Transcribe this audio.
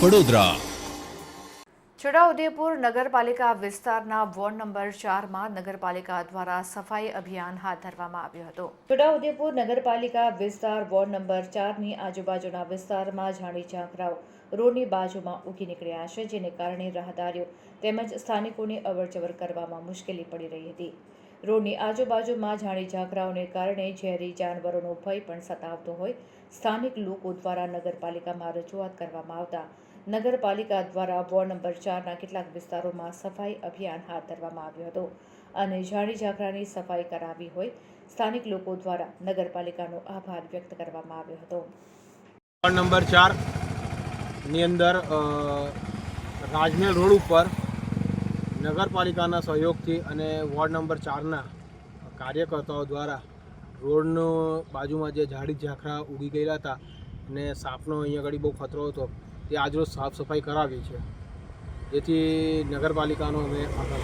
વડોદરા છોટાઉદેપુર નગરપાલિકા વિસ્તારના ward number ચારમાં નગરપાલિકા દ્વારા સફાઈ અભિયાન હાથ ધરવામાં આવ્યું હતું. છોટાઉદેપુર નગરપાલિકા વિસ્તાર વોર્ડ નંબર ચારની આજુબાજુના વિસ્તારમાં ઝાડી ઝાંખરાઓ રોડની બાજુમાં ઉગી નીકળ્યા છે, જેને કારણે રાહદારીઓ તેમજ સ્થાનિકોની અવરજવર કરવામાં મુશ્કેલી પડી રહી હતી. રોડની આજુબાજુમાં જાણી ઝાંખરાઓને કારણે ઝેરી જાનવરોનો ભય પણ સતાવતો હોય સ્થાનિક લોકો દ્વારા નગરપાલિકામાં રજૂઆત કરવામાં આવતા. નગરપાલિકા દ્વારા વોર્ડ નંબર ચારના કેટલાક વિસ્તારોમાં સફાઈ અભિયાન હાથ ધરવામાં આવ્યું હતું અને ઝાડી ઝાકરાની સફાઈ કરાવી હોય સ્થાનિક લોકો દ્વારા નગરપાલિકાનો આભાર વ્યક્ત કરવામાં આવ્યો હતો. વોર્ડ નંબર ચારની અંદર અ, રાજમહેલ રોડ ઉપર નગરપાલિકાના સહયોગથી અને વોર્ડ નંબર ચારના કાર્યકર્તાઓ દ્વારા રોડનો બાજુમાં જે ઝાડી ઝાંખરા ઉગી ગયેલા હતા અને સાપનો અહીંયા આગળ બહુ ખતરો હતો, તે આજરોજ સાફ સફાઈ કરાવી છે જેથી નગરપાલિકાનો અમે આભાર.